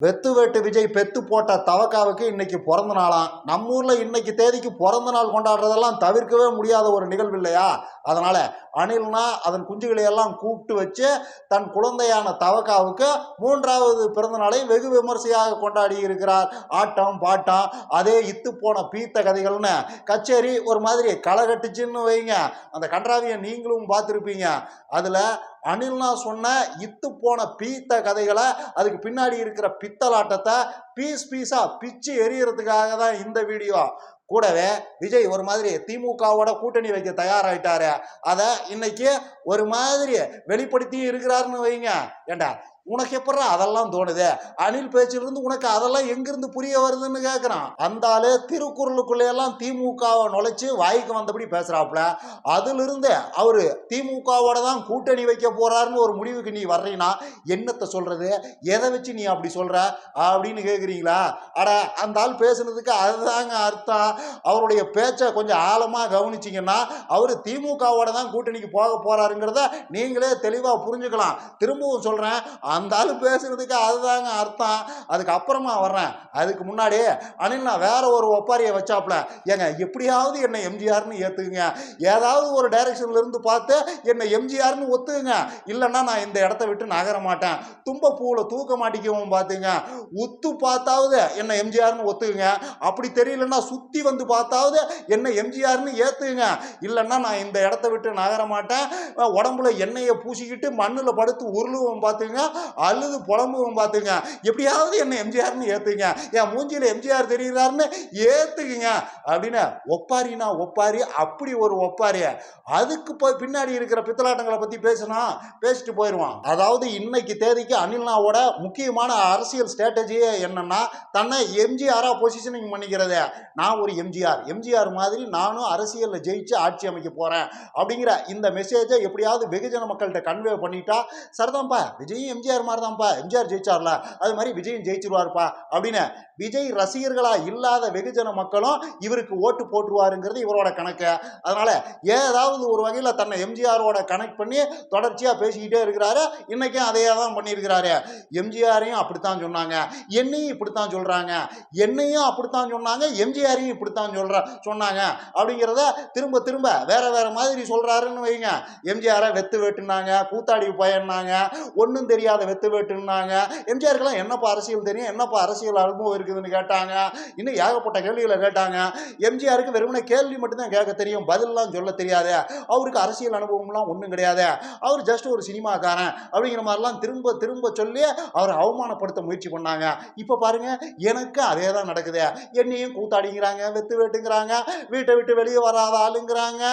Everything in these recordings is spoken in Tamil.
வெத்து வெட்டு விஜய் பெத்து போட்ட தவக்காவுக்கு இன்னைக்கு பிறந்த நாளாம் நம்ம ஊர்ல இன்னைக்கு தேதிக்கு பிறந்த நாள் கொண்டாடுறதெல்லாம் தவிர்க்கவே முடியாத ஒரு நிகழ்வு இல்லையா? அதனால அணில்னா அதன் குஞ்சுகளை எல்லாம் கூப்பிட்டு வச்சு தன் குழந்தையான தவக்காவுக்கு மூன்றாவது பிறந்த நாளை வெகு விமர்சையாக கொண்டாடி இருக்கிறார். ஆட்டம் பாட்டம் அதே இத்து போன பீத்த கதைகள்னு. கச்சேரி ஒரு மாதிரி களை கட்டுச்சுன்னு வைங்க. அந்த கன்றாவியை நீங்களும் பார்த்துருப்பீங்க. அதில் அனில்னா சொன்ன இத்து போன பீத்த கதைகளை அதுக்கு பின்னாடி இருக்கிற பித்தலாட்டத்தை பீஸ் பீஸா பிச்சு எரியறதுக்காக தான் இந்த வீடியோ. கூடவே விஜய் ஒரு மாதிரி திமுகவோட கூட்டணி வைக்க தயாராயிட்டாரு. அதை இன்னைக்கு ஒரு மாதிரி வெளிப்படுத்தி இருக்கிறாருன்னு வைங்க. ஏண்டா? உனக்கு எப்படா அதெல்லாம் தோணுது? அனில் பேச்சிலிருந்து உனக்கு அதெல்லாம் எங்கிருந்து புரிய வருதுன்னு கேட்குறான் அந்த ஆளு திருக்குறளுக்குள்ளே எல்லாம் திமுகவை நுழைச்சி வாய்க்கு வந்தபடி பேசுகிறாப்புல அதிலிருந்து அவர் திமுகவோட தான் கூட்டணி வைக்க போகிறாருன்னு ஒரு முடிவுக்கு நீ வர்றீங்கன்னா என்னத்தை சொல்கிறது எதை வச்சு நீ அப்படி சொல்கிற அப்படின்னு கேட்குறீங்களா அட அந்த ஆள் பேசுனதுக்கு அதுதாங்க அர்த்தம். அவருடைய பேச்சை கொஞ்சம் ஆழமாக கவனிச்சிங்கன்னா அவர் திமுகவோட தான் கூட்டணிக்கு போக போகிறாருங்கிறத நீங்களே தெளிவாக புரிஞ்சுக்கலாம். திரும்பவும் சொல்கிறேன் அந்த ஆள் பேசுறதுக்கு அதுதாங்க அர்த்தம். அதுக்கப்புறமா வர்றேன். அதுக்கு முன்னாடி அனில் நான் வேற ஒரு ஒப்பாரியை வச்சாப்புல. ஏங்க எப்படியாவது என்னை எம்ஜிஆர்னு ஏத்துக்குங்க. ஏதாவது ஒரு டைரக்ஷன்ல இருந்து பார்த்து என்னை எம்ஜிஆர்னு ஒத்துக்குங்க. இல்லைன்னா நான் இந்த இடத்த விட்டு நகர மாட்டேன். தும்ப பூவில் தூக்க மாட்டிக்கவும் பார்த்துங்க. உத்து பார்த்தாவது என்னை எம்ஜிஆர்னு ஒத்துக்குங்க. அப்படி தெரியலன்னா சுத்தி வந்து பார்த்தாவது என்னை எம்ஜிஆர்னு ஏத்துக்குங்க. இல்லைன்னா நான் இந்த இடத்த விட்டு நகர மாட்டேன். உடம்புல எண்ணெயை பூசிக்கிட்டு மண்ணில் படுத்து உருளுவோம் பார்த்துங்க. அழுது புலம்புவோம் பார்த்துங்க. எப்படியாவது என்ன எம்ஜிஆர்னு ஏற்றுங்க என் மூஞ்சியில் எம்ஜிஆர் தெரிகிறாருன்னு ஏற்றுக்குங்க அப்படின்னு ஒப்பாரினா ஒப்பாரி அப்படி ஒரு ஒப்பாரி. அதுக்கு போய் பின்னாடி இருக்கிற பித்தலாட்டங்களை பற்றி பேசினா பேசிட்டு போயிடுவான் அதாவது இன்னைக்கு தேதிக்கு அனில்னாவோட முக்கியமான அரசியல் ஸ்ட்ராட்டஜியே என்னன்னா தன்னை எம்ஜிஆராக பொசிஷனிங் பண்ணிக்கிறதே. நான் ஒரு எம்ஜிஆர் எம்ஜிஆர் மாதிரி நானும் அரசியலில் ஜெயிச்சு ஆட்சி அமைக்க போகிறேன் அப்படிங்கிற இந்த மெசேஜை எப்படியாவது வெகுஜன மக்கள்கிட்ட கன்வே பண்ணிட்டா சரிதான்ப்பா விஜய் எம்ஜிஆர் மாதிரி தான்ப்பா எம்ஜிஆர் ஜெயிச்சார்ல. அது மாதிரி விஜயும் ஜெயிச்சிருவாருப்பா அப்படின்னு விஜய் ரசிகர்களா இல்லாத வெகுஜன மக்களும் இவருக்கு ஓட்டு போட்டுருவாருங்கிறது இவரோட கணக்கு. அதனால ஏதாவது ஒரு வகையில் தன்னை எம்ஜிஆரோட கனெக்ட் பண்ணி தொடர்ச்சியாக பேசிக்கிட்டே இருக்கிறாரு. இன்னைக்கும் அதே தான் பண்ணியிருக்கிறாரு. எம்ஜிஆரையும் அப்படித்தான் சொன்னாங்க. என்னையும் இப்படித்தான் சொல்றாங்க. என்னையும் அப்படித்தான் சொன்னாங்க எம்ஜிஆரையும் இப்படித்தான் சொல்ற சொன்னாங்க அப்படிங்கிறத திரும்ப திரும்ப வேற வேற மாதிரி சொல்றாருன்னு வைங்க. எம்ஜிஆரை வெத்து வெட்டுனாங்க கூத்தாடி பயன்னாங்க. ஒன்றும் தெரியாத வெத்து வெட்டுனாங்க எம்ஜிஆருக்கெல்லாம் என்னப்பா அரசியல் தெரியும்? என்னப்பா அரசியல் அனுபவம் இருக்குதுன்னு கேட்டாங்க. இன்னும் ஏகப்பட்ட கேள்விகளை கேட்டாங்க. எம்ஜிஆருக்கு வெறுமனே கேள்வி மட்டும்தான் கேட்க தெரியும். பதிலெலாம் சொல்ல தெரியாது. அவருக்கு அரசியல் அனுபவம்லாம் ஒன்றும் கிடையாது. அவர் ஜஸ்ட் ஒரு சினிமாக்காரன் அப்படிங்கிற மாதிரிலாம் திரும்ப திரும்ப சொல்லி அவரை அவமானப்படுத்த முயற்சி பண்ணாங்க. இப்போ பாருங்க எனக்கு அதே தான் நடக்குது. என்னையும் கூத்தாடிங்கிறாங்க வெத்து வெட்டுங்கிறாங்க. வீட்டை விட்டு வெளியே வராத ஆளுங்கிறாங்க.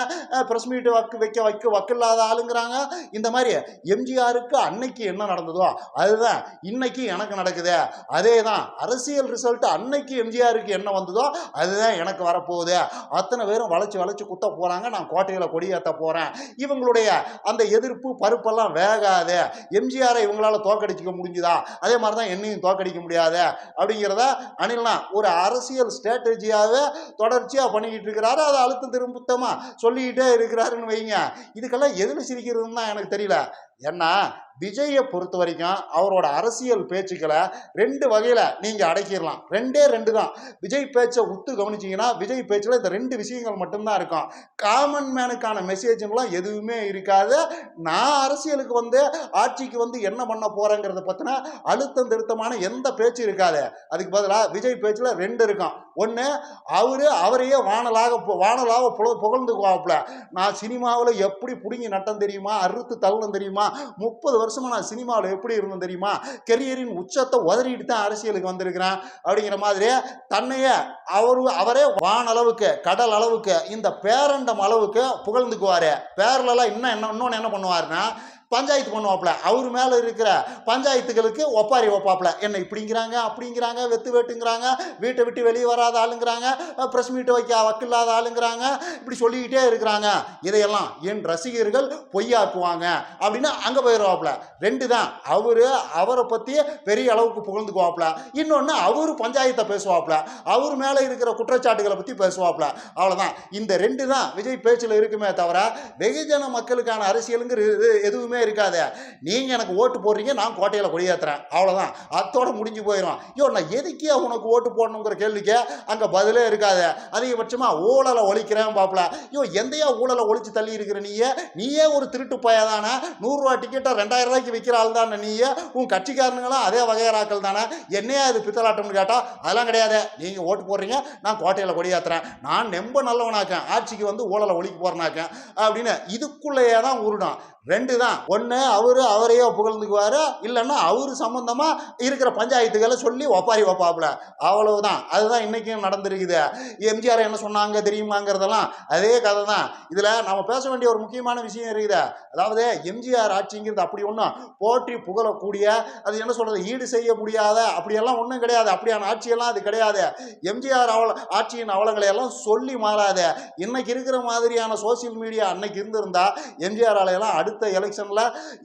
ப்ரெஸ் மீட் வக்கு வைக்க வைக்க வக்கில்லாத ஆளுங்கிறாங்க. இந்த மாதிரி எம்ஜிஆருக்கு அன்னைக்கு என்ன நடந்தது? அதுதான். இன்னைக்கு எனக்கு நடக்குது. அதே தான் அரசியல் ரிசல்ட் அன்னைக்கு எம்ஜிஆருக்கு என்ன வந்ததோ அதுதான் எனக்கு வரப்போகுது. அத்தனை பேரும் வளைச்சு வளைச்சு குத்த போகிறாங்க நான் கோட்டையில் கொடியேற்ற போகிறேன் இவங்களுடைய அந்த எதிர்ப்பு பருப்பெல்லாம் வேகாது. எம்ஜிஆரை இவங்களால தோக்கடிச்சிக்க முடிஞ்சுதா? அதே மாதிரி தான் என்னையும் தோக்கடிக்க முடியாது. அப்படிங்கிறத அனில்னா ஒரு அரசியல் ஸ்ட்ராட்டஜியாகவே தொடர்ச்சியாக பண்ணிக்கிட்டு இருக்கிறாரு. அதை அழுத்தம் திரும்பத்தமாக சொல்லிக்கிட்டே இருக்கிறாருன்னு வைங்க. இதுக்கெல்லாம் எதில் சிரிக்கிறதுன்னு தான் எனக்கு தெரியல. ஏன்னா விஜயை பொறுத்த வரைக்கும் அவரோட அரசியல் பேச்சுக்களை ரெண்டு வகையில் நீங்கள் அடக்கிடலாம். ரெண்டே ரெண்டு தான். விஜய் பேச்சை உத்து கவனிச்சிங்கன்னா விஜய் பேச்சில் இந்த ரெண்டு விஷயங்கள் மட்டும்தான் இருக்கும். காமன் மேனுக்கான மெசேஜ்லாம் எதுவுமே இருக்காது. நான் அரசியலுக்கு வந்து ஆட்சிக்கு வந்து என்ன பண்ண போகிறேங்கிறத பற்றின அழுத்தம் திருத்தமான எந்த பேச்சு இருக்காது. அதுக்கு பதிலாக விஜய் பேச்சில் ரெண்டு இருக்கும். ஒன்று அவர் அவரையே வானலாக பு- வானலாக புல புகழ்ந்துக்குவாப்புல. நான் சினிமாவில் எப்படி பிடுங்கி நட்டம் தெரியுமா? அறுத்து தள்ளணும் தெரியுமா? முப்பது வருஷமா நான் சினிமாவில் எப்படி இருந்தேன் தெரியுமா? கெரியரின் உச்சத்தை உதறிட்டு தான் அரசியலுக்கு வந்திருக்கிறேன் அப்படிங்கிற மாதிரி தன்னையே அவரு அவரே வானளவுக்கு கடல் அளவுக்கு இந்த பேரண்டம் அளவுக்கு புகழ்ந்துக்குவார். பேரலெல்லாம் இன்னும் என்ன இன்னொன்று என்ன பண்ணுவாருன்னா பஞ்சாயத்து பண்ணுவாப்புல. அவர் மேலே இருக்கிற பஞ்சாயத்துகளுக்கு ஒப்பாரி வைப்பாப்புல என்ன இப்படிங்கிறாங்க அப்படிங்கிறாங்க வெத்து வெட்டுங்கிறாங்க வீட்டை விட்டு வெளியே வராத ஆளுங்கிறாங்க ப்ரெஸ் மீட் வைக்க வக்கில்லாத ஆளுங்கிறாங்க இப்படி சொல்லிக்கிட்டே இருக்கிறாங்க. இதையெல்லாம் என் ரசிகர்கள் பொய்யாக்குவாங்க. அப்படின்னு அங்கே போயிடுவாப்புல. ரெண்டு தான். அவர் அவரை பற்றி பெரிய அளவுக்கு புகழ்ந்துக்குவாப்புல. இன்னொன்று அவர் பஞ்சாயத்தை பேசுவாப்புல. அவர் மேலே இருக்கிற குற்றச்சாட்டுகளை பற்றி பேசுவாப்புல. அவ்வளோதான் இந்த ரெண்டு தான் விஜய் பேச்சில் இருக்குமே தவிர வெகுஜன மக்களுக்கான அரசியலுங்கிற எதுவுமே இருக்காது. நீங்க எனக்கு ஓட்டு போடுறீங்க நான் கோட்டையில கொடியேற்றுறேன் அவ்வளவுதான். அத்தோட முடிஞ்சு போயிடும் ஐயோ நான் எதுக்கே உனக்கு ஓட்டு போடணுங்கிற கேள்விக்கு அங்க பதிலே இருக்காது. அதிகபட்சமா ஊழலை ஒழிக்கிறேன் பார்ப்பல ஐயோ எந்தையா ஊழலை ஒழிச்சு தள்ளி இருக்கிற நீயே? நீயே ஒரு திருட்டு பயதானே நூறுரூவா டிக்கெட்டை ரெண்டாயிரம் ரூபாய்க்கு விற்கிற ஆள் தானே நீயே? உன் கட்சிக்காரனுங்களும் அதே வகையராக்கள் தானே? என்னையா இது பித்தலாட்டம்னு கேட்டா? அதெல்லாம் கிடையாது. நீங்க ஓட்டு போடுறீங்க நான் கோட்டையில் கொடியாத்துறேன். நான் நெம்ப நல்லவனாக்கேன். ஆட்சிக்கு வந்து ஊழலை ஒழிக்க போகிறனாக்கேன் அப்படின்னு இதுக்குள்ளேயே தான் உருடும் ரெண்டு தான் ஒன்று அவரு அவரையோ புகழ்ந்துக்குவாரு இல்லைன்னா அவரு சம்பந்தமா இருக்கிற பஞ்சாயத்துகளை சொல்லி ஒப்பாரி வைப்பாப்புல அவ்வளவுதான். அதுதான் இன்றைக்கும் நடந்திருக்குது. எம்ஜிஆர் என்ன சொன்னாங்க தெரியுமாங்கிறதெல்லாம் அதே கதை தான் இதில் நம்ம பேச வேண்டிய ஒரு முக்கியமான விஷயம் இருக்குது. அதாவது எம்ஜிஆர் ஆட்சிங்கிறது அப்படி ஒன்றும் போற்றி புகழக்கூடிய அது என்ன சொல்கிறது ஈடு செய்ய முடியாத அப்படியெல்லாம் ஒன்றும் கிடையாது. அப்படியான ஆட்சியெல்லாம் அது கிடையாது. எம்ஜிஆர் அவல ஆட்சியின் அவலங்களை எல்லாம் சொல்லி மாறாத. இன்னைக்கு இருக்கிற மாதிரியான சோசியல் மீடியா அன்னைக்கு இருந்திருந்தா எம்ஜிஆர் ஆலையெல்லாம் அடுத்து எலெக்ஷன்ல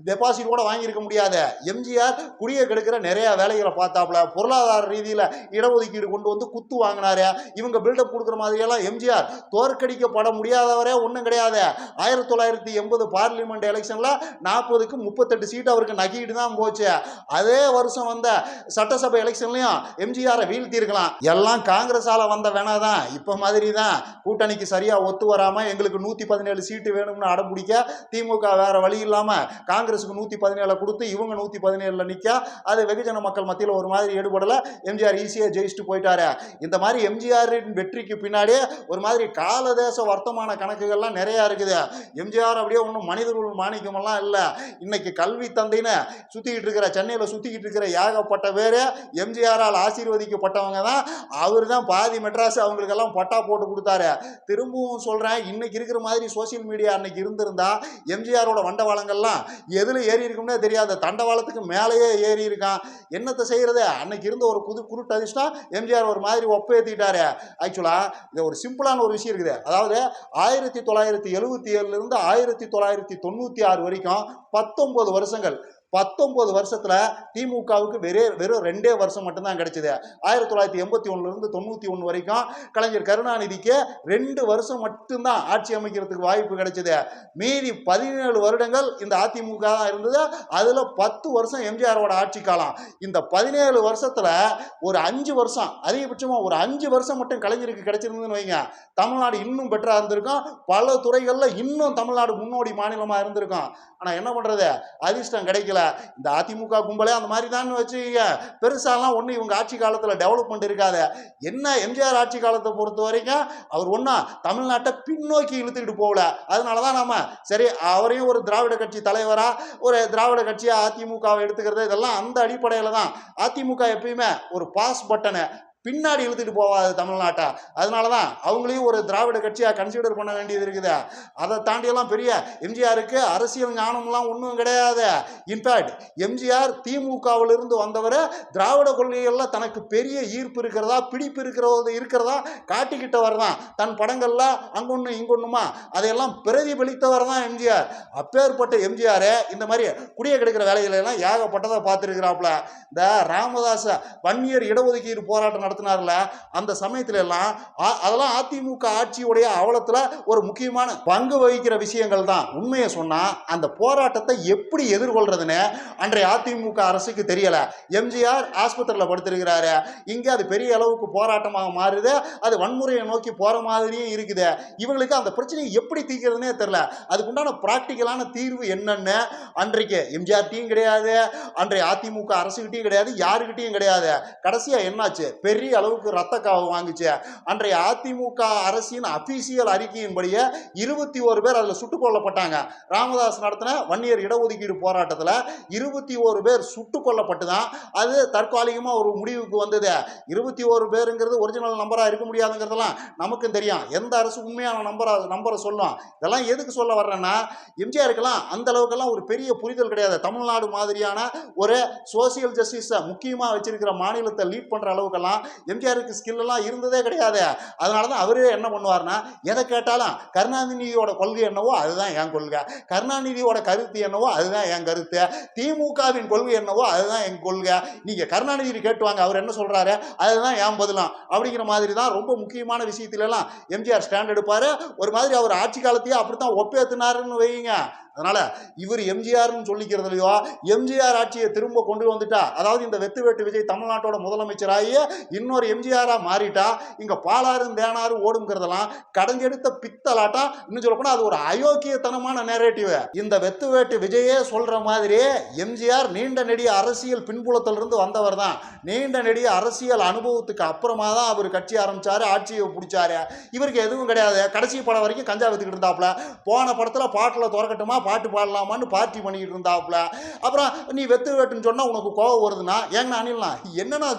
டெபாசிட் கூட வாங்கியிருக்க முடியாது. எம்ஜிஆர் குடியை கெடுக்கிற நிறைய வேலைகளை பார்த்தாப்புல. பொருளாதார ரீதியில இடஒதுக்கீடு கொண்டு வந்து குத்து வாங்கினாரு. இவங்க பில்டப் கொடுக்குற மாதிரியெல்லாம் எம்ஜிஆர் தோற்கடிக்கப்பட முடியாதவரே ஒன்றும் கிடையாது. ஆயிரத்தி தொள்ளாயிரத்தி எண்பது பார்லிமெண்ட் எலெக்ஷன்ல நாற்பதுக்கு முப்பத்தெட்டு சீட் அவருக்கு நகிட்டு தான் போச்சு. அதே வருஷம் வந்த சட்டசபை எலெக்ஷன்லயும் எம்ஜிஆரை வீழ்த்தியிருக்கலாம். எல்லாம் காங்கிரஸால வந்த வேணா தான். இப்போ மாதிரி தான் கூட்டணிக்கு சரியா ஒத்து வராம எங்களுக்கு நூத்தி பதினேழு சீட்டு வேணும்னு அடம் பிடிக்க திமுக வேற வழி இல்லாம காங்கிரஸுக்கு நூத்தி பதினேழு கொடுத்து இவங்க நூத்தி பதினேழுல நிக்க. அது வெகுஜன மக்கள் மத்தியில் ஒரு மாதிரி ஈடுபடலை. எம்ஜிஆர் ஈஸியாக ஜெயிச்சுட்டு போயிட்டாரு. இந்த மாதிரி எம்ஜிஆரின் வெற்றிக்கு பின்னாடியே ஒரு மாதிரி காலதேச வர்த்தமான கணக்குகள்லாம் நிறைய இருக்குது. எம்ஜிஆர் அப்படியே ஒன்றும் மனிதர்கள் மாணிக்கமெல்லாம் இல்லை. இன்னைக்கு கல்வி தந்தைன்னு சுத்திக்கிட்டு இருக்கிற சென்னையில் சுத்திக்கிட்டு இருக்கிற ஏகப்பட்ட பேர் எம்ஜிஆரால் ஆசீர்வதிக்கப்பட்டவங்க தான். அவர் தான் பாதி மெட்ராஸ் அவங்களுக்கெல்லாம் பட்டா போட்டு கொடுத்தாரு. திரும்பவும் சொல்கிறேன் இன்னைக்கு இருக்கிற மாதிரி சோசியல் மீடியா அன்னைக்கு இருந்திருந்தா எம்ஜிஆரோட தண்டவாளங்கள்லாம் எதில் ஏறி இருக்கும்னே தெரியாது. தண்டவாளத்துக்கு மேலேயே ஏறி இருக்கான். என்னத்தை செய்கிறது அன்னைக்கு இருந்த ஒரு புது குருட்டு அதிர்ஷ்டம் எம்ஜிஆர் ஒரு மாதிரி ஒப்பேத்திட்டாரு. ஆக்சுவலாக இது ஒரு சிம்பிளான ஒரு விஷயம் இருக்குது. அதாவது ஆயிரத்தி தொள்ளாயிரத்தி எழுபத்தி ஏழுலேருந்து ஆயிரத்தி தொள்ளாயிரத்தி தொண்ணூற்றி ஆறு வரைக்கும் பத்தொம்பது வருஷங்கள் பத்தொன்பது வருஷத்துல திமுகவுக்கு வெறும் வெறும் ரெண்டே வருஷம் மட்டும்தான் கிடைச்சது. ஆயிரத்தி தொள்ளாயிரத்தி எண்பத்தி ஒன்றுலேருந்து தொண்ணூற்றி ஒன்று வரைக்கும் கலைஞர் கருணாநிதிக்கு ரெண்டு வருஷம் மட்டும்தான் ஆட்சி அமைக்கிறதுக்கு வாய்ப்பு கிடைச்சது. மீதி பதினேழு வருடங்கள் இந்த அதிமுக தான் இருந்தது. அதில் பத்து வருஷம் எம்ஜிஆரோட ஆட்சி காலம். இந்த பதினேழு வருஷத்துல ஒரு அஞ்சு வருஷம் அதிகபட்சமாக ஒரு அஞ்சு வருஷம் மட்டும் கலைஞருக்கு கிடைச்சிருந்ததுன்னு வைங்க. தமிழ்நாடு இன்னும் பெட்டராக இருந்திருக்கும். பல துறைகளில் இன்னும் தமிழ்நாடு முன்னோடி மாநிலமாக இருந்திருக்கும். ஆனால் என்ன பண்ணுறது அதிர்ஷ்டம் கிடைக்கல. இந்த அதிமுக கும்பலே அந்த மாதிரி தான் வச்சுக்க பெருசாலாம் ஒன்றும் இவங்க ஆட்சி காலத்தில் டெவலப்மெண்ட் இருக்காது. என்ன எம்ஜிஆர் ஆட்சி காலத்தை பொறுத்த வரைக்கும் அவர் ஒன்றும் தமிழ்நாட்டை பின்னோக்கி இழுத்துக்கிட்டு போகல. அதனால தான் நம்ம சரி அவரையும் ஒரு திராவிட கட்சி தலைவராக ஒரு திராவிட கட்சியாக அதிமுகவை எடுத்துக்கிறது இதெல்லாம் அந்த அடிப்படையில் தான் அதிமுக எப்பயுமே ஒரு பாஸ் பட்டனை பின்னாடி இழுத்துட்டு போவாது தமிழ்நாட்டை. அதனால தான் அவங்களையும் ஒரு திராவிட கட்சியாக கன்சிடர் பண்ண வேண்டியது இருக்குது. அதை தாண்டியெல்லாம் பெரிய எம்ஜிஆருக்கு அரசியல் ஞானம்லாம் ஒன்றும் கிடையாது. இன்ஃபேக்ட் எம்ஜிஆர் திமுகவிலிருந்து வந்தவர் திராவிட கொள்கைகளில் தனக்கு பெரிய ஈர்ப்பு இருக்கிறதா பிடிப்பு இருக்கிறது இருக்கிறதா காட்டிக்கிட்டவர் தான். தன் படங்களில் அங்கொன்று இங்கொன்றுமா அதையெல்லாம் பிரதிபலித்தவர் தான் எம்ஜிஆர். அப்பேற்பட்ட எம்ஜிஆர் இந்த மாதிரி குடியை கெடுக்கிற வேலைகளெல்லாம் ஏகப்பட்டதை பார்த்துருக்கிறாப்புல. இந்த ராமதாச வன்னியர் இடஒதுக்கீடு போராட்டம் நடத்தினார்ல அந்த சமயத்துல எல்லாம் ஆ- அதெல்லாம் அதிமுக ஆட்சியுடைய அவலத்தில் ஒரு முக்கியமான பங்கு வகிக்கிற விஷயங்கள் தான். உண்மையை சொன்னா அந்த போராட்டத்தை எப்படி எதிர்கொள்றதுன்னு அன்றைய அதிமுக அரசுக்கு தெரியல. எம்ஜிஆர் ஆஸ்பத்திரியில் படுத்திருக்கிறாரு. இங்கே அது பெரிய அளவுக்கு போராட்டமாக மாறுது. அது வன்முறையை நோக்கி போற மாதிரியும் இருக்குது. இவங்களுக்கு அந்த பிரச்சனையை எப்படி தீர்க்கிறதுனே தெரியல. அதுக்குண்டான ப்ராக்டிக்கலான தீர்வு என்னன்னு அன்றைக்கு எம்ஜிஆர்ட்டையும் கிடையாது. அன்றைய அதிமுக அரசுகிட்டையும் கிடையாது. யாருக்கிட்டையும் கிடையாது. கடைசியா என்னாச்சு? பெரிய பெரிய அளவுக்கு ரத்த காவு வாங்குச்சு. அன்றைய அதிமுக அரசின் அபிஷியல் அறிக்கையின்படியே இருபத்தி ஒரு பேர் அதில் சுட்டுக் கொல்லப்பட்டாங்க. ராமதாஸ் நடத்தின வன்னியர் இடஒதுக்கீடு போராட்டத்தில் இருபத்தி ஒரு பேர் சுட்டுக் கொல்லப்பட்டு தான் அது தற்காலிகமாக ஒரு முடிவுக்கு வந்தது. இருபத்தி ஒரு பேருங்கிறது ஒரிஜினல் நம்பராக இருக்க முடியாதுங்கிறதெல்லாம் நமக்கும் தெரியும். எந்த அரசு உண்மையான நம்பராக நம்பரை சொல்லும்? இதெல்லாம் எதுக்கு சொல்ல வர்றேன்னா எம்ஜிஆருக்கெல்லாம் அந்த அளவுக்கெல்லாம் ஒரு பெரிய புரிதல் கிடையாது. தமிழ்நாடு மாதிரியான ஒரு சோசியல் ஜஸ்டிஸை முக்கியமாக வச்சிருக்கிற மாநிலத்தை லீட் பண்ணுற அளவுக்கெல்லாம் எம்ஜிஆருக்கு ஸ்கில்லெல்லாம் இருந்ததே கிடையாது. அதனால தான் அவரே என்ன பண்ணுவார்னா எதை கேட்டாலும் கருணாநிதியோட கொள்கை என்னவோ அதுதான் என் கொள்கை. கருணாநிதியோட கருத்து என்னவோ அதுதான் என் கருத்து. திமுகவின் கொள்கை என்னவோ அதுதான் என் கொள்கை. நீங்க கருணாநிதி கேட்டுவாங்க அவர் என்ன சொல்றாரு? அதுதான் என் பதிலாம். அப்படிங்கிற மாதிரி தான் ரொம்ப முக்கியமான விஷயத்துல எல்லாம் எம்ஜிஆர் ஸ்டாண்ட் எடுப்பார். ஒரு மாதிரி அவர் ஆட்சி காலத்தையே அப்படித்தான் ஒப்பேத்துனாருன்னு வைங்க அதனால இவர் எம்ஜிஆர்னு சொல்லிக்கிறதுலையோ எம்ஜிஆர் ஆட்சியை திரும்ப கொண்டு வந்துட்டா அதாவது இந்த வெத்து வேட்டு விஜய் தமிழ்நாட்டோட முதலமைச்சராகிய இன்னொரு எம்ஜிஆராக மாறிட்டா இங்கே பாலாறும் தேனாரும் ஓடுங்கிறதெல்லாம் கடைஞ்செடுத்த பித்தலாட்டம் இன்னும் சொல்ல அது ஒரு அயோக்கியத்தனமான நேரேட்டிவ் இந்த வெத்து வேட்டு விஜயே சொல்கிற மாதிரி எம்ஜிஆர் நீண்ட நெடிய அரசியல் பின்புலத்திலிருந்து வந்தவர் தான். நீண்ட நெடிய அரசியல் அனுபவத்துக்கு அப்புறமா தான் அவர் கட்சி ஆரம்பித்தார் ஆட்சியை பிடிச்சாரு. இவருக்கு எதுவும் கிடையாது. கடைசி படம் வரைக்கும் கஞ்சா வித்துக்கிட்டு இருந்தாப்புல. போன படத்தில் பாட்டில் திறக்கட்டுமா பாட்டு பாடலாமான்னு பார்ட்டி பண்ணிக்கிட்டு இருந்தாப்புல. அப்புறம் நீ வெத்து வேட்டுன்னு சொன்னால் உனக்கு கோவம் வருதுன்னா? ஏங்க அணிலாம் என்னண்ணா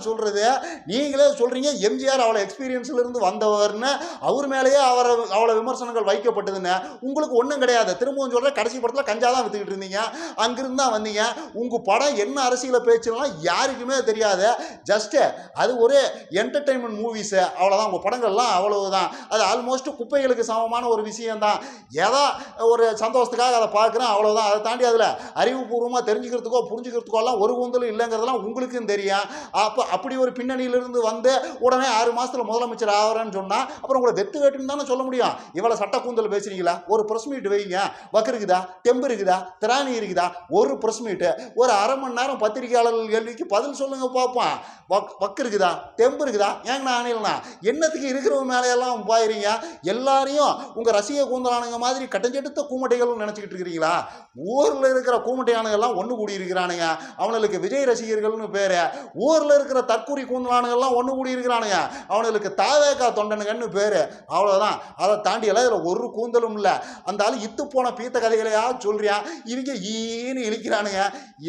நீ நீங்களே சொல்றீங்க. எம்ஜிஆர் அவளை எக்ஸ்பீரியன்ஸ்ல இருந்து வந்தவர்னு அவர் மேலேயே அவரை அவளை விமர்சனங்கள் வைக்கப்பட்டதுன்னு உங்களுக்கு ஒன்றும் கிடையாது. திரும்பவும் சொல்ற கடைசி படத்துல கஞ்சா தான் வித்துக்கிட்டு இருந்தீங்க. அங்கிருந்து தான் வந்தீங்க. உங்க படம் என்ன அரசியல பேச்சுலாம் யாருக்குமே தெரியாது. ஜஸ்ட் அது ஒரு என்டர்டைன்மெண்ட் மூவிஸ் அவ்வளோதான் உங்கள் படங்கள்லாம் அவ்வளவுதான். அது ஆல்மோஸ்ட் குப்பைகளுக்கு சமமான ஒரு விஷயம்தான். ஏதோ ஒரு சந்தோஷத்துக்காக அதை பார்க்குறேன் அவ்வளோதான் அதை தாண்டி அதில் அறிவுபூர்வமாக தெரிஞ்சுக்கிறதுக்கோ புரிஞ்சுக்கிறதுக்கோ எல்லாம் ஒரு கூந்தலும் இல்லைங்கிறதெல்லாம் உங்களுக்கும் தெரியும். அப்போ அப்படி ஒரு பின்னணியிலிருந்து வந்து உடனே ஆறு மாதத்தில் முதலமைச்சர் ஆகிறேன்னு சொன்னால் அப்புறம் உங்களை வெத்து வேட்டுன்னு தானே சொல்ல முடியும்? இவ்வளோ சட்ட கூந்தல் பேசுறீங்களா ஒரு ப்ரெஸ் மீட் வைங்க. வக்கு இருக்குதா? தெம்பு இருக்குதா? திராணி இருக்குதா? ஒரு ப்ரெஸ் மீட்டு ஒரு அரை மணி நேரம் பத்திரிகையாளர்கள் கேள்விக்கு பதில் சொல்லுங்க பார்ப்போம். வக் வக்கு இருக்குதா? தெம்பு இருக்குதா? ஏங்கண்ணா அணிலண்ணா என்னத்துக்கு இருக்கிறவங்க மேலையெல்லாம் பாயிறீங்க எல்லாரையும் உங்கள் ரசிக கூந்தலானுங்க மாதிரி கட்டஞ்செடுத்த கூமட்டைகள்னு நினச்சிக்கிட்டு இருக்கிறீங்களா? ஊரில் இருக்கிற கூமட்டையானுங்கெல்லாம் ஒன்று கூடி இருக்கிறானுங்க அவனுக்கு விஜய் ரசிகர்கள்னு பேர். ஊரில் இருக்கிற தற்கூரி கூந்தலானுங்க கூந்தலானுங்கெல்லாம் ஒன்று கூடி இருக்கிறானுங்க. அவனுக்கு தாவேக்கா தொண்டனுங்கன்னு பேர். அவ்வளோதான் அதை தாண்டி எல்லாம் இதில் ஒரு கூந்தலும் இல்லை. அந்த ஆள் இத்து போன பீத்த கதைகளையா சொல்றியான் இவங்க ஈன்னு இழிக்கிறானுங்க.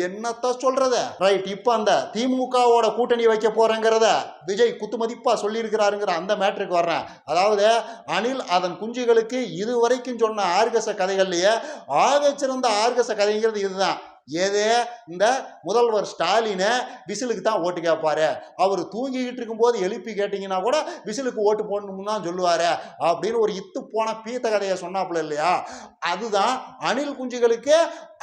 என்னத்த சொல்றது? ரைட் இப்போ அந்த திமுகவோட கூட்டணி வைக்க போறேங்கிறத விஜய் குத்துமதிப்பாக சொல்லியிருக்கிறாருங்கிற அந்த மேட்ருக்கு வர்றேன். அதாவது அனில் அதன் குஞ்சுகளுக்கு இதுவரைக்கும் சொன்ன ஆர்கச கதைகள்லயே ஆகச்சிறந்த ஆர்கச கதைங்கிறது இதுதான். ஏதே? இந்த முதல்வர் ஸ்டாலினை விசிலுக்கு தான் ஓட்டு கேட்பாரு அவர் தூங்கிக்கிட்டு இருக்கும்போது எழுப்பி கேட்டிங்கன்னா கூட விசிலுக்கு ஓட்டு போடணும்னு தான் சொல்லுவார். அப்படின்னு ஒரு இத்து போன பீத்த கதையை சொன்னாப்புல இல்லையா? அதுதான் அணில் குஞ்சுகளுக்கு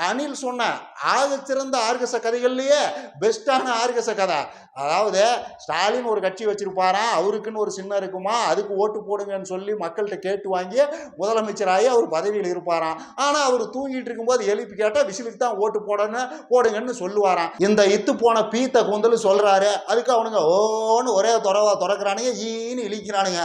அனில் சொன்ன ஆகச்சிறந்த ஆர்கச கதைகள்லயே பெஸ்ட்டான ஆர்கச கதை. அதாவது ஸ்டாலின் ஒரு கட்சி வச்சிருப்பாராம் அவருக்குன்னு ஒரு சின்ன இருக்குமா? அதுக்கு ஓட்டு போடுங்கன்னு சொல்லி மக்கள்கிட்ட கேட்டு வாங்கி முதலமைச்சராகி அவர் பதவியில் இருப்பாராம். ஆனால் அவர் தூங்கிட்டு இருக்கும்போது எழுப்பி கேட்டால் விசிலுக்கு தான் ஓட்டு போடணும் போடுங்கன்னு சொல்லுவாராம். இந்த இத்து போன பீத்த கூந்தல் சொல்றாரு. அதுக்கு அவனுங்க ஓன்னு ஒரே துறவா துறக்கிறானுங்க ஈன்னு இழிக்கிறானுங்க.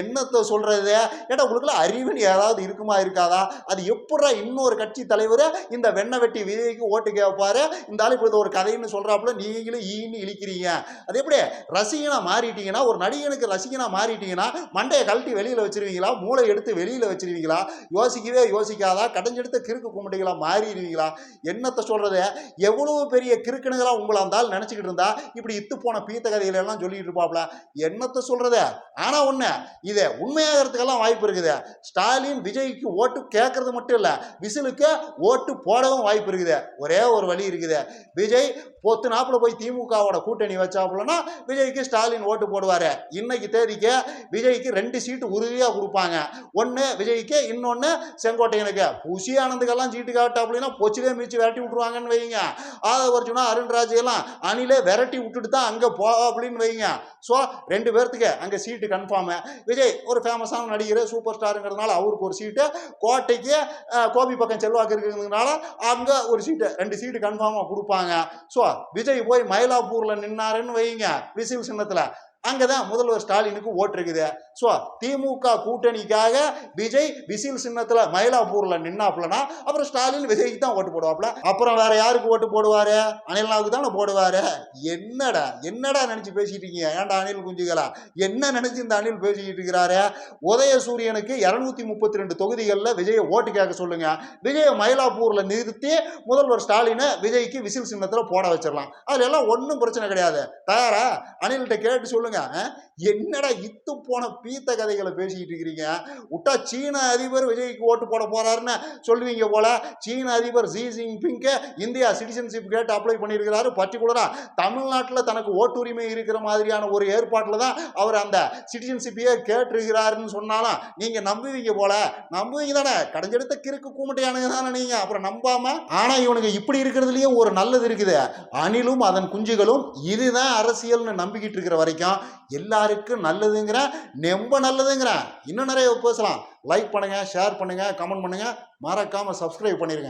என்னத்தை சொல்றது? ஏடா உங்களுக்குள்ள அறிவுன்னு ஏதாவது இருக்குமா இருக்காதா? அது எப்படா இன்னொரு கட்சி தலைவர் இந்த வெண்ணை வெட்டி விஜய்க்கு ஓட்டு கேட்பாரு இந்த ஆள் இப்படி ஒரு கதைன்னு சொல்கிறாப்புல நீங்களும் ஈன்னு இழிக்கிறீங்க. அது எப்படி? ரசிகனாக மாறிட்டீங்கன்னா ஒரு நடிகனுக்கு ரசிகனாக மாறிட்டீங்கன்னா மண்டையை கழட்டி வெளியில் வச்சிருவீங்களா? மூளை எடுத்து வெளியில் வச்சிருவீங்களா? யோசிக்கவே யோசிக்காதா? கடைஞ்செடுத்து கிறுக்கு கும்பிட்டீங்களா மாறிடுவீங்களா? என்னத்தை சொல்கிறது எவ்வளவு பெரிய கிறுக்கணுங்களா உங்களை இருந்தாலும் நினச்சிக்கிட்டு இருந்தா? இப்படி இத்து போன பீத்த கதைகளெல்லாம் சொல்லிட்டு இருப்பாப்ல என்னத்தை சொல்கிறது ஆனால் ஒன்று இது உண்மையாகிறதுக்கெல்லாம் வாய்ப்பு இருக்குது. ஸ்டாலின் விஜய்க்கு ஓட்டு கேட்கறது மட்டும் இல்லை விசிலுக்கு ஓட்டு போட போடவும் வாய்ப்பு இருக்குது. ஒரே ஒரு வழி இருக்குது. விஜய் பொத்து நாப்பில் போய் திமுகவோட கூட்டணி வச்சாப்புலன்னா விஜய்க்கு ஸ்டாலின் ஓட்டு போடுவார். இன்னைக்கு தேதிக்கு விஜய்க்கு ரெண்டு சீட்டு உறுதியாக கொடுப்பாங்க. ஒன்று விஜய்க்கு இன்னொன்று செங்கோட்டையனுக்கு. புஷி ஆனந்துக்கெல்லாம் சீட்டு காட்டாப்புலனா பொச்சிலே மிதிச்சு விரட்டி விட்ருவாங்கன்னு வைங்க. ஆதவர்ஜுனா அருண்ராஜ் எல்லாம் அணிலே விரட்டி விட்டுட்டு தான் அங்கே போ அப்படின்னு வைங்க. ஸோ ரெண்டு பேர்த்துக்கு அங்கே சீட்டு கன்ஃபார்மு விஜய் ஒரு ஃபேமஸான நடிகர் சூப்பர் ஸ்டாருங்கிறதுனால அவருக்கு ஒரு சீட்டு. கோட்டைக்கு கோபி பக்கம் செல்வாக்கு இருக்கிறதுனால அங்கே ஒரு சீட்டு ரெண்டு சீட்டு கன்ஃபார்மாக கொடுப்பாங்க. ஸோ விஜய் போய் மயிலாப்பூரில் நின்னாருன்னு வைங்க விசில் சின்னத்தில். அங்கே தான் முதல்வர் ஸ்டாலினுக்கு ஓட்டு இருக்குது. ஸோ திமுக கூட்டணிக்காக விஜய் விசில் சின்னத்தில் மயிலாப்பூரில் நின்னாப்லனா அப்புறம் ஸ்டாலின் விஜய்க்கு தான் ஓட்டு போடுவாப்புல. அப்புறம் வேற யாருக்கு ஓட்டு போடுவாரு? அனில்னாவுக்கு தானே போடுவாரு? என்னடா என்னடா நினச்சி பேசிட்டு இருக்கீங்க? ஏன்டா அனில் குஞ்சுகளா? என்ன நினச்சி இந்த அனில் பேசிக்கிட்டு இருக்கிறாரு? உதயசூரியனுக்கு இரநூத்தி முப்பத்தி ரெண்டு தொகுதிகளில் விஜயை ஓட்டு கேட்க சொல்லுங்க. விஜயை மயிலாப்பூரில் நிறுத்தி முதல்வர் ஸ்டாலினை விஜய்க்கு விசில் சின்னத்தில் போட வச்சிடலாம். அதுல எல்லாம் ஒன்றும் பிரச்சனை கிடையாது. தயாரா? அனில்கிட்ட கேட்டு சொல்லுங்க. என்னடா இத்து போன பீத்த கதைகளை பேசிக்கிட்டு இருக்கிறீங்க. விட்டா சீன அதிபர் விஜய்க்கு ஓட்டு போட போறாருன்னு சொல்லுவீங்க போல. சீன அதிபர் ஜி ஜின்பிங்க்கு இந்தியா சிட்டிசன்ஷிப் கேட்டு அப்ளை பண்ணியிருக்கிறாரு. பர்டிகுலராக தமிழ்நாட்டில் தனக்கு ஓட்டுரிமை இருக்கிற மாதிரியான ஒரு ஏற்பாட்டில் தான் அவர் அந்த சிட்டிசன்ஷிப்பையே கேட்டிருக்கிறாருன்னு சொன்னாலும் நீங்கள் நம்புவீங்க போல. நம்புவீங்க தானே. கடைஞ்செடுத்த கிறுக்கு கூமட்டையானுங்க தானே நீங்கள் அப்புறம் நம்பாம. ஆனால் இவனுக்கு இப்படி இருக்கிறதுலையும் ஒரு நல்லது இருக்குது. அணிலும் அதன் குஞ்சுகளும் இதுதான் அரசியல்னு நம்பிக்கிட்டு இருக்கிற வரைக்கும் எல்லாருக்கும் நல்லதுங்கிற ரொம்ப நல்லதுங்கிறேன் இன்னும் நிறைய பேசலாம். லைக் பண்ணுங்க ஷேர் பண்ணுங்க கமெண்ட் பண்ணுங்க. மறக்காம சப்ஸ்கிரைப் பண்ணிருங்க.